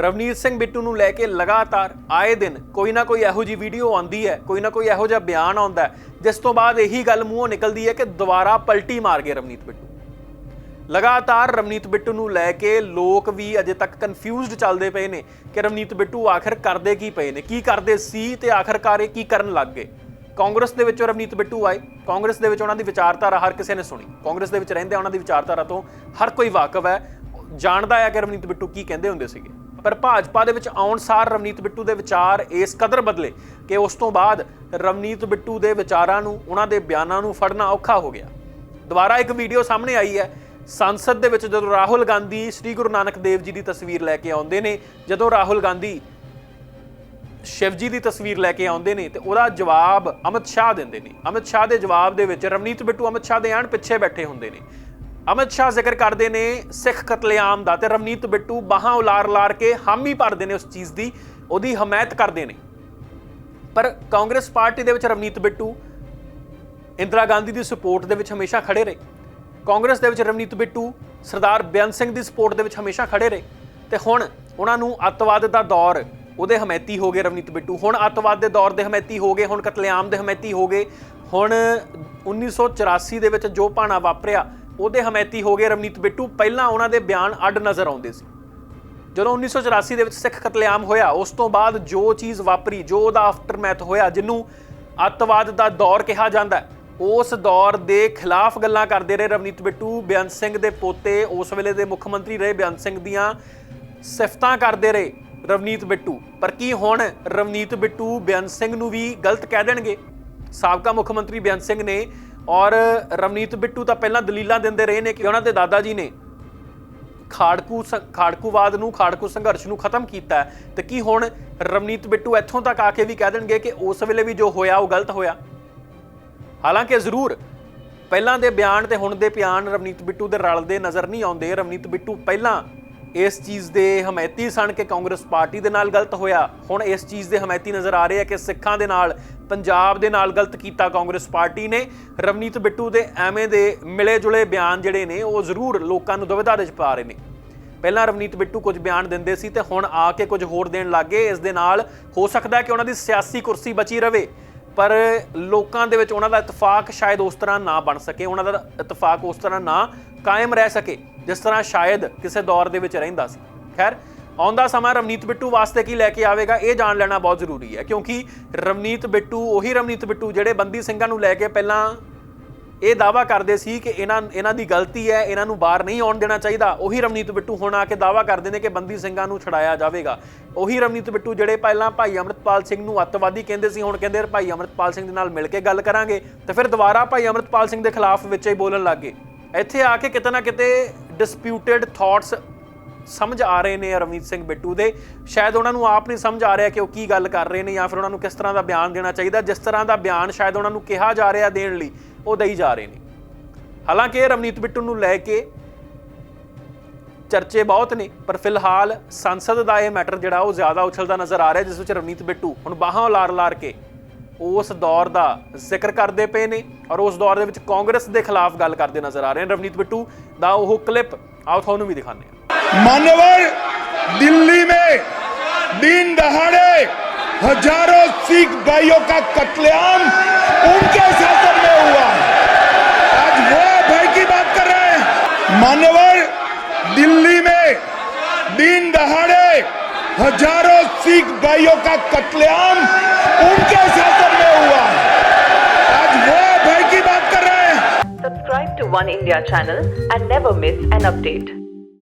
ਰਵਨੀਤ ਸਿੰਘ ਬਿੱਟੂ ਨੂੰ ਲੈ ਕੇ ਲਗਾਤਾਰ ਆਏ ਦਿਨ ਕੋਈ ਨਾ ਕੋਈ ਇਹੋ ਜੀ ਵੀਡੀਓ ਆਉਂਦੀ ਹੈ, ਕੋਈ ਨਾ ਕੋਈ ਇਹੋ ਜਿਹਾ ਬਿਆਨ ਆਉਂਦਾ ਜਿਸ ਤੋਂ ਬਾਅਦ ਇਹੀ ਗੱਲ ਮੂੰਹੋਂ ਨਿਕਲਦੀ ਹੈ ਕਿ ਦੁਬਾਰਾ ਪਲਟੀ ਮਾਰ ਗਏ ਰਵਨੀਤ ਬਿੱਟੂ। ਲਗਾਤਾਰ ਰਵਨੀਤ ਬਿੱਟੂ ਨੂੰ ਲੈ ਕੇ ਲੋਕ ਵੀ ਅਜੇ ਤੱਕ ਕਨਫਿਊਜ਼ਡ ਚੱਲਦੇ ਪਏ ਨੇ ਕਿ ਰਵਨੀਤ ਬਿੱਟੂ ਆਖਰ ਕਰਦੇ ਕੀ ਪਏ ਨੇ, ਕੀ ਕਰਦੇ ਸੀ ਤੇ ਆਖਰਕਾਰ ਇਹ ਕੀ ਕਰਨ ਲੱਗ ਗਏ। ਕਾਂਗਰਸ ਦੇ ਵਿੱਚੋਂ ਰਵਨੀਤ ਬਿੱਟੂ ਆਏ, ਕਾਂਗਰਸ ਦੇ ਵਿੱਚ ਉਹਨਾਂ ਦੀ ਵਿਚਾਰਧਾਰਾ ਹਰ ਕਿਸੇ ਨੇ ਸੁਣੀ। ਕਾਂਗਰਸ ਦੇ ਵਿੱਚ ਰਹਿੰਦੇ ਉਹਨਾਂ ਦੀ ਵਿਚਾਰਧਾਰਾ ਤੋਂ ਹਰ ਕੋਈ ਵਾਕਿਫ ਹੈ। ਜਾਣਦਾ ਹੈ ਕਿ ਰਵਨੀਤ ਬਿੱਟੂ ਕੀ ਕਹਿੰਦੇ ਹੁੰਦੇ ਸੀਗੇ। ਪਰ ਭਾਜਪਾ ਦੇ ਵਿੱਚ ਆਉਣ ਸਾਰ ਰਵਨੀਤ ਬਿੱਟੂ ਦੇ ਵਿਚਾਰ ਇਸ ਕਦਰ ਬਦਲੇ ਕਿ ਉਸ ਤੋਂ ਬਾਅਦ ਰਵਨੀਤ ਬਿੱਟੂ ਦੇ ਵਿਚਾਰਾਂ ਨੂੰ, ਉਹਨਾਂ ਦੇ ਬਿਆਨਾਂ ਨੂੰ ਫੜਨਾ ਔਖਾ ਹੋ ਗਿਆ। ਦੁਬਾਰਾ ਇੱਕ ਵੀਡੀਓ ਸਾਹਮਣੇ ਆਈ ਹੈ। ਸੰਸਦ ਦੇ ਵਿੱਚ ਜਦੋਂ ਰਾਹੁਲ ਗਾਂਧੀ ਸ੍ਰੀ ਗੁਰੂ ਨਾਨਕ ਦੇਵ ਜੀ ਦੀ ਤਸਵੀਰ ਲੈ ਕੇ ਆਉਂਦੇ ਨੇ, ਜਦੋਂ ਰਾਹੁਲ ਗਾਂਧੀ ਸ਼ਿਵ ਜੀ ਦੀ ਤਸਵੀਰ ਲੈ ਕੇ ਆਉਂਦੇ ਨੇ ਤੇ ਉਹਦਾ ਜਵਾਬ ਅਮਿਤ ਸ਼ਾਹ ਦਿੰਦੇ ਨੇ। ਅਮਿਤ ਸ਼ਾਹ ਦੇ ਜਵਾਬ ਦੇ ਵਿੱਚ ਰਵਨੀਤ ਬਿੱਟੂ ਅਮਿਤ ਸ਼ਾਹ ਦੇ ਆਣ ਪਿੱਛੇ ਬੈਠੇ ਹੁੰਦੇ ਨੇ। ਅਮਿਤ ਸ਼ਾਹ ਜ਼ਿਕਰ ਕਰਦੇ ਨੇ ਸਿੱਖ ਕਤਲੇਆਮ ਦਾ ਤੇ ਰਵਨੀਤ ਬਿੱਟੂ ਬਾਹਾਂ ਉਲਾਰ-ਲਾਰ ਕੇ ਹਾਮੀ ਭਰਦੇ ਨੇ ਉਸ ਚੀਜ਼ ਦੀ, ਉਹਦੀ ਹਮਾਇਤ ਕਰਦੇ ਨੇ। ਪਰ ਕਾਂਗਰਸ ਪਾਰਟੀ ਦੇ ਵਿੱਚ ਰਵਨੀਤ ਬਿੱਟੂ ਇੰਦਰਾ ਗਾਂਧੀ ਦੀ ਸਪੋਰਟ ਦੇ ਵਿੱਚ ਹਮੇਸ਼ਾ ਖੜੇ ਰਹੇ। ਕਾਂਗਰਸ ਦੇ ਵਿੱਚ ਰਵਨੀਤ ਬਿੱਟੂ, ਸਰਦਾਰ ਬੇਅੰਤ ਸਿੰਘ ਦੀ ਸਪੋਰਟ ਦੇ ਵਿੱਚ ਹਮੇਸ਼ਾ ਖੜੇ ਰਹੇ। ਤੇ ਹੁਣ ਉਹਨਾਂ ਨੂੰ ਅੱਤਵਾਦ ਦਾ ਦੌਰ, ਉਹਦੇ ਹਮਾਇਤੀ ਹੋ ਗਏ ਰਵਨੀਤ ਬਿੱਟੂ। ਹੁਣ ਅੱਤਵਾਦ ਦੇ ਦੌਰ ਦੇ ਹਮਾਇਤੀ ਹੋ ਗਏ, ਹੁਣ ਕਤਲੇਆਮ ਦੇ ਹਮਾਇਤੀ ਹੋ ਗਏ। ਹੁਣ 1984 ਦੇ ਵਿੱਚ ਜੋ ਭਾਣਾ ਵਾਪਰਿਆ ਉਹਦੇ ਹਮਾਇਤੀ ਹੋ ਗਏ ਰਵਨੀਤ ਬਿੱਟੂ। ਪਹਿਲਾਂ ਉਹਨਾਂ ਦੇ ਬਿਆਨ ਅੱਡ ਨਜ਼ਰ ਆਉਂਦੇ ਸੀ। ਜਦੋਂ 1984 ਦੇ ਵਿੱਚ ਸਿੱਖ ਕਤਲੇਆਮ ਹੋਇਆ, ਉਸ ਤੋਂ ਬਾਅਦ ਜੋ ਚੀਜ਼ ਵਾਪਰੀ, ਜੋ ਉਹਦਾ ਆਫਟਰਮੈਥ ਹੋਇਆ, ਜਿਹਨੂੰ ਅੱਤਵਾਦ ਦਾ ਦੌਰ ਕਿਹਾ ਜਾਂਦਾ ਉਸ ਦੌਰ ਦੇ ਖਿਲਾਫ ਗੱਲਾਂ ਕਰਦੇ ਰਹੇ ਰਵਨੀਤ ਬਿੱਟੂ। ਬੇਅੰਤ ਸਿੰਘ ਦੇ ਪੋਤੇ ਉਸ ਵੇਲੇ ਦੇ ਮੁੱਖ ਮੰਤਰੀ ਰਹੇ ਬੇਅੰਤ ਸਿੰਘ ਦੀਆਂ ਸਿਫਤਾਂ ਕਰਦੇ ਰਹੇ ਰਵਨੀਤ ਬਿੱਟੂ। ਪਰ ਕੀ ਹੁਣ ਰਵਨੀਤ ਬਿੱਟੂ ਬੇਅੰਤ ਸਿੰਘ ਨੂੰ ਵੀ ਗਲਤ ਕਹਿ ਦੇਣਗੇ? ਸਾਬਕਾ ਮੁੱਖ ਮੰਤਰੀ ਬੇਅੰਤ ਸਿੰਘ ਨੇ ਔਰ ਰਵਨੀਤ ਬਿੱਟੂ ਤਾਂ ਪਹਿਲਾਂ ਦਲੀਲਾਂ ਦਿੰਦੇ ਰਹੇ ਨੇ ਕਿ ਉਹਨਾਂ ਦੇ ਦਾਦਾ ਜੀ ਨੇ ਖਾੜਕੂ ਸ- ਖਾੜਕੂਵਾਦ ਨੂੰ, ਖਾੜਕੂ ਸੰਘਰਸ਼ ਨੂੰ ਖਤਮ ਕੀਤਾ ਹੈ। ਤੇ ਕੀ ਹੁਣ ਰਵਨੀਤ ਬਿੱਟੂ ਇੱਥੋਂ ਤੱਕ ਆ ਕੇ ਵੀ ਕਹਿ ਦੇਣਗੇ ਕਿ ਉਸ ਵੇਲੇ ਵੀ ਜੋ ਹੋਇਆ ਉਹ ਗਲਤ ਹੋਇਆ ਹਾਲਾਂਕਿ ਜ਼ਰੂਰ, ਪਹਿਲਾਂ ਦੇ ਬਿਆਨ ਤੇ ਹੁਣ ਦੇ ਬਿਆਨ ਰਵਨੀਤ ਬਿੱਟੂ ਦੇ ਰਲਦੇ ਨਜ਼ਰ ਨਹੀਂ ਆਉਂਦੇ ਰਵਨੀਤ ਬਿੱਟੂ ਪਹਿਲਾਂ ਇਸ ਚੀਜ਼ ਦੇ ਹਮਾਇਤੀ ਸਨ ਕਿ ਕਾਂਗਰਸ ਪਾਰਟੀ ਦੇ ਨਾਲ ਗਲਤ ਹੋਇਆ। ਹੁਣ ਇਸ ਚੀਜ਼ ਦੇ ਹਮਾਇਤੀ ਨਜ਼ਰ ਆ ਰਹੇ ਆ ਕਿ ਸਿੱਖਾਂ ਦੇ ਨਾਲ, ਪੰਜਾਬ ਦੇ ਨਾਲ ਗਲਤ ਕੀਤਾ ਕਾਂਗਰਸ ਪਾਰਟੀ ਨੇ। ਰਵਨੀਤ ਬਿੱਟੂ ਦੇ ਐਵੇਂ ਦੇ ਮਿਲੇ ਜੁਲੇ ਬਿਆਨ ਜਿਹੜੇ ਨੇ, ਉਹ ਜ਼ਰੂਰ ਲੋਕਾਂ ਨੂੰ ਦੁਵਿਧਾ ਦੇ ਵਿੱਚ ਪਾ ਰਹੇ ਨੇ। ਪਹਿਲਾਂ ਰਵਨੀਤ ਬਿੱਟੂ ਕੁਝ ਬਿਆਨ ਦਿੰਦੇ ਸੀ ਤੇ ਹੁਣ ਆ ਕੇ ਕੁਝ ਹੋਰ ਦੇਣ ਲੱਗੇ ਇਸ ਦੇ ਨਾਲ ਹੋ ਸਕਦਾ ਕਿ ਉਹਨਾਂ ਦੀ ਸਿਆਸੀ ਕੁਰਸੀ ਬਚੀ ਰਵੇ, ਪਰ ਲੋਕਾਂ ਦੇ ਵਿੱਚ ਉਹਨਾਂ ਦਾ ਇਤਫਾਕ ਸ਼ਾਇਦ ਉਸ ਤਰ੍ਹਾਂ ਨਾ ਬਣ ਸਕੇ, ਉਹਨਾਂ ਦਾ ਇਤਫਾਕ ਉਸ ਤਰ੍ਹਾਂ ਨਾ ਕਾਇਮ ਰਹਿ ਸਕੇ। ਜਿਸ ਤਰ੍ਹਾਂ ਸ਼ਾਇਦ ਕਿਸੇ ਦੌਰ ਦੇ ਵਿੱਚ ਰਹਿੰਦਾ ਸੀ। ਖੈਰ ਆਉਂਦਾ ਸਮਾਂ ਰਵਨੀਤ ਬਿੱਟੂ ਵਾਸਤੇ ਕੀ ਲੈ ਕੇ ਆਵੇਗਾ, ਇਹ ਜਾਣ ਲੈਣਾ ਬਹੁਤ ਜ਼ਰੂਰੀ ਹੈ, ਕਿਉਂਕਿ ਰਵਨੀਤ ਬਿੱਟੂ, ਉਹੀ ਰਵਨੀਤ ਬਿੱਟੂ ਜਿਹੜੇ ਬੰਦੀ ਸਿੰਘਾਂ ਨੂੰ ਲੈ ਕੇ ਪਹਿਲਾਂ ਇਹ ਦਾਵਾ ਕਰਦੇ ਸੀ ਕਿ ਇਹਨਾਂ ਇਹਨਾਂ ਦੀ ਗਲਤੀ ਹੈ, ਇਹਨਾਂ ਨੂੰ ਬਾਹਰ ਨਹੀਂ ਆਉਣ ਦੇਣਾ ਚਾਹੀਦਾ। ਉਹੀ ਰਵਨੀਤ ਬਿੱਟੂ ਹੁਣ ਆ ਕੇ ਦਾਵਾ ਕਰਦੇ ਨੇ ਕਿ ਬੰਦੀ ਸਿੰਘਾਂ ਨੂੰ ਛੁਡਾਇਆ ਜਾਵੇਗਾ। ਉਹੀ ਰਵਨੀਤ ਬਿੱਟੂ ਜਿਹੜੇ ਪਹਿਲਾਂ ਭਾਈ ਅਮਰਤਪਾਲ ਸਿੰਘ ਨੂੰ ਅੱਤਵਾਦੀ ਕਹਿੰਦੇ ਸੀ, ਹੁਣ ਕਹਿੰਦੇ ਭਾਈ ਅਮਰਤਪਾਲ ਸਿੰਘ ਦੇ ਨਾਲ ਮਿਲ ਕੇ ਗੱਲ ਕਰਾਂਗੇ, ਤੇ ਫਿਰ ਦੁਬਾਰਾ ਭਾਈ ਅਮਰਤਪਾਲ ਸਿੰਘ ਦੇ ਖਿਲਾਫ ਵਿੱਚ ਹੀ ਬੋਲਣ ਲੱਗ ਗਏ। ਇੱਥੇ ਆ ਕੇ ਕਿਤੇ ਨਾ ਕਿਤੇ ਡਿਸਪਿਊਟਡ ਥਾਟਸ ਸਮਝ ਆ ਰਹੇ ਨੇ ਰਵਨੀਤ ਸਿੰਘ ਬਿੱਟੂ ਦੇ। ਸ਼ਾਇਦ ਉਹਨਾਂ ਨੂੰ ਆਪ ਨਹੀਂ ਸਮਝ ਆ ਰਿਹਾ ਕਿ ਉਹ ਕੀ ਗੱਲ ਕਰ ਰਹੇ ਨੇ ਜਾਂ ਫਿਰ ਉਹਨਾਂ ਨੂੰ ਕਿਸ ਤਰ੍ਹਾਂ ਦਾ ਬਿਆਨ ਦੇਣਾ ਚਾਹੀਦਾ। ਜਿਸ ਤਰ੍ਹਾਂ ਦਾ ਬਿਆਨ ਸ਼ਾਇਦ ਉਹਨਾਂ ਨੂੰ ਕਿਹਾ ਜਾ ਰਿਹਾ ਦੇਣ ਲਈ, ਉਹ ਦੇਈ ਜਾ ਰਹੇ ਨੇ। ਹਾਲਾਂਕਿ ਇਹ ਰਵਨੀਤ ਬਿੱਟੂ ਨੂੰ ਲੈ ਕੇ ਚਰਚੇ ਬਹੁਤ ਨੇ, ਪਰ ਫਿਲਹਾਲ ਸੰਸਦ ਦਾ ਇਹ ਮੈਟਰ ਜਿਹੜਾ ਉਹ ਜ਼ਿਆਦਾ ਉਛਲਦਾ ਨਜ਼ਰ ਆ ਰਿਹਾ, ਜਿਸ ਵਿੱਚ ਰਵਨੀਤ ਬਿੱਟੂ ਹੁਣ ਬਾਹਾਂ ਉਲਾਰ ਲਾਰ ਕੇ ਉਸ ਦੌਰ ਦਾ ਜ਼ਿਕਰ ਕਰਦੇ ਪਏ ਨੇ ਔਰ ਉਸ ਦੌਰ ਦੇ ਵਿੱਚ ਕਾਂਗਰਸ ਦੇ ਖਿਲਾਫ ਗੱਲ ਕਰਦੇ ਨਜ਼ਰ ਆ ਰਹੇ ਨੇ ਰਵਨੀਤ ਬਿੱਟੂ ਦਾ ਉਹ ਕਲਿੱਪ ਆਓ ਤੁਹਾਨੂੰ ਵੀ ਦਿਖਾਉਂਦੇ ਹਾਂ मान्यवर दिल्ली में दिन दहाड़े हजारों सिख भाइयों का कत्लेआम उनके शासन में हुआ आज वो भय की बात कर रहे हैं मान्यवर दिल्ली में दिन दहाड़े हजारों सिख भाइयों का कत्लेआम उनके शासन One India channel and never miss an update.